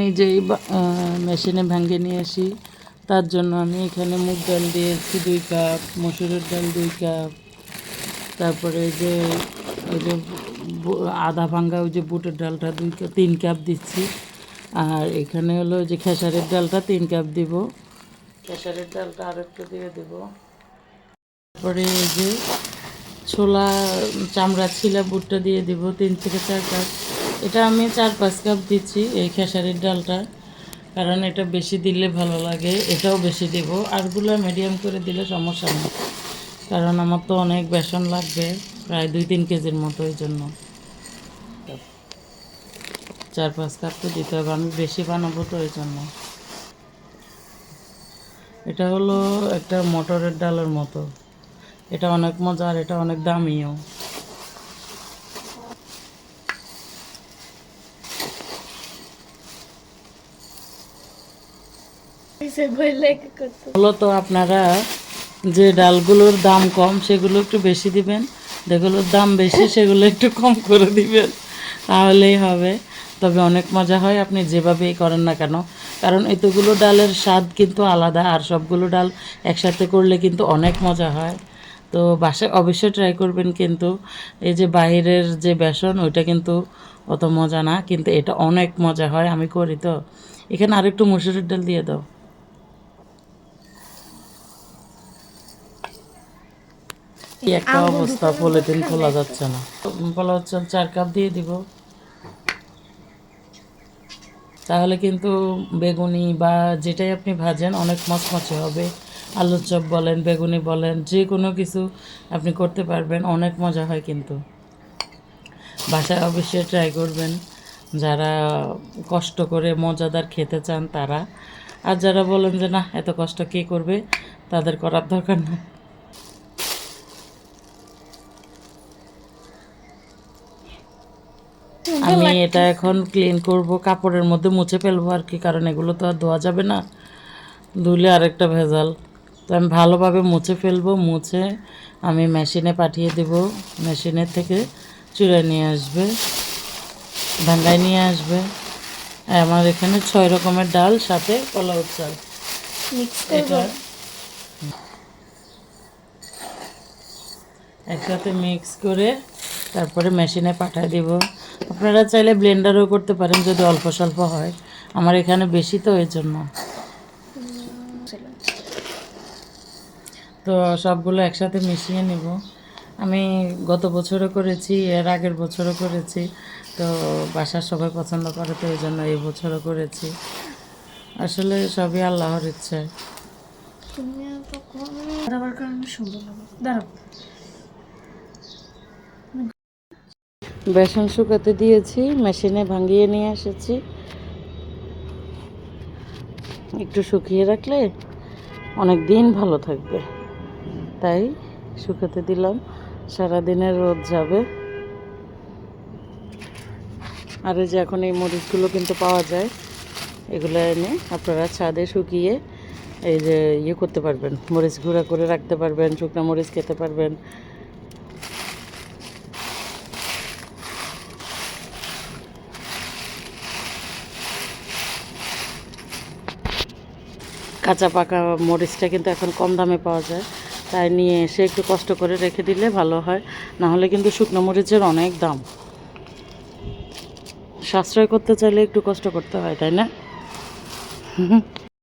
নিজেই মেশিনে ভাঙে নিয়ে আসি, তার জন্য আমি এখানে মুগ ডাল দিয়ে দিয়েছি দুই কাপ, মসুরের ডাল দুই কাপ, তারপরে যে ওই যে আধা ভাঙ্গা ওই যে বুটের ডালটা দুই তিন কাপ দিচ্ছি। আর এখানে হলো যে খেসারের ডালটা তিন কাপ দিব। খেসারের ডালটা আর একটু দিয়ে দেব। তারপরে এই যে ছোলা চামড়া ছিলা বুটটা দিয়ে দিব, তিন থেকে চার কাপ। এটা আমি চার পাঁচ কাপ দিচ্ছি এই খেসারির ডালটা, কারণ এটা বেশি দিলে ভালো লাগে, এটাও বেশি দিব। আরগুলো মিডিয়াম করে দিলে সমস্যা নেই কারণ আমার তো অনেক বেসন লাগবে, প্রায় দুই তিন কেজির মতো এই জন্য। চার পাঁচ কাপ তো দিতে হবে, আমি বেশি বানাবো তো এই জন্য। এটা হলো একটা মটরের ডালের মতো। এটা অনেক মজা আর এটা অনেক দামিও। মূলত আপনারা যে ডালগুলোর দাম কম, সেগুলো একটু বেশি দিবেন। যেগুলোর দাম বেশি, সেগুলো একটু কম করে দিবেন। তাহলেই হবে। তবে অনেক মজা হয়, আপনি যেভাবেই করেন না কেন। কারণ এতগুলো ডালের স্বাদ কিন্তু আলাদা, আর সবগুলো ডাল একসাথে করলে কিন্তু অনেক মজা হয়। তো বাসায় অবশ্যই ট্রাই করবেন কিন্তু এই যে বাইরের যে বেসন, ওইটা কিন্তু অত মজা না, কিন্তু এটা অনেক মজা হয়, আমি করি তো। এখানে আরেকটু মসুরের ডাল দিয়ে দাও। একটা অবস্থা পলিথিন খোলা যাচ্ছে না। পোলাও চাল চার কাপ দিয়ে দিব। তাহলে কিন্তু বেগুনি বা যেটাই আপনি ভাজেন অনেক মচমচে হবে। আলুর চপ বলেন বেগুনি বলেন যে কোনো কিছু আপনি করতে পারবেন অনেক মজা হয় কিন্তু। বাসায় অবশ্যই ট্রাই করবেন। যারা কষ্ট করে মজাদার খেতে চান তারা। আর যারা বলেন যে না এত কষ্ট কে করবে? তাদের করার দরকার না আমি এটা এখন ক্লিন করব কাপড়ের মধ্যে মুছে ফেলব আর কি কারণ এগুলো তো আর ধোয়া যাবে না। ধুলে আরেকটা ভেজাল। তো আমি ভালোভাবে মুছে ফেলব মুছে আমি মেশিনে পাঠিয়ে দেব। মেশিনের থেকে চুড়ায় নিয়ে আসবে ভাঙ্গায় নিয়ে আসবে। আর আমার এখানে ছয় রকমের ডাল সাথে কলাউর চাল। এটা একসাথে মিক্স করে তারপরে মেশিনে পাঠিয়ে দিব। আপনারা চাইলে ব্লেন্ডারও করতে পারেন যদি অল্প স্বল্প হয়। আমার এখানে বেশি তো এই জন্য। তো সবগুলো একসাথে মিশিয়ে নিব। আমি গত বছরও করেছি, এর আগের বছরও করেছি। তো বাসার সবাই পছন্দ করে, তো এই জন্য এই বছরও করেছি। আসলে সবই আল্লাহর ইচ্ছে। কারণে সুন্দর লাগে। দাঁড়াও। বেসন শুকাতে দিয়েছি, মেশিনে ভাঙিয়ে নিয়ে এসেছি। একটু শুকিয়ে রাখলে অনেক দিন ভালো থাকবে। তাই শুকাতে দিলাম সারাদিনের রোদ যাবে। আর যে এখন এই মরিচগুলো কিন্তু পাওয়া যায়, এগুলো এনে আপনারা ছাদে শুকিয়ে এই যে ইয়ে করতে পারবেন, মরিচ গুঁড়া করে রাখতে পারবেন, শুকনো মরিচ খেতে পারবেন। কাঁচা পাকা মরিচটা কিন্তু এখন কম দামে পাওয়া যায়। তাই নিয়ে এসে একটু কষ্ট করে রেখে দিলে ভালো হয়। না হলে কিন্তু শুকনো মরিচের অনেক দাম। সাশ্রয় করতে চাইলে একটু কষ্ট করতে হয়, তাই না?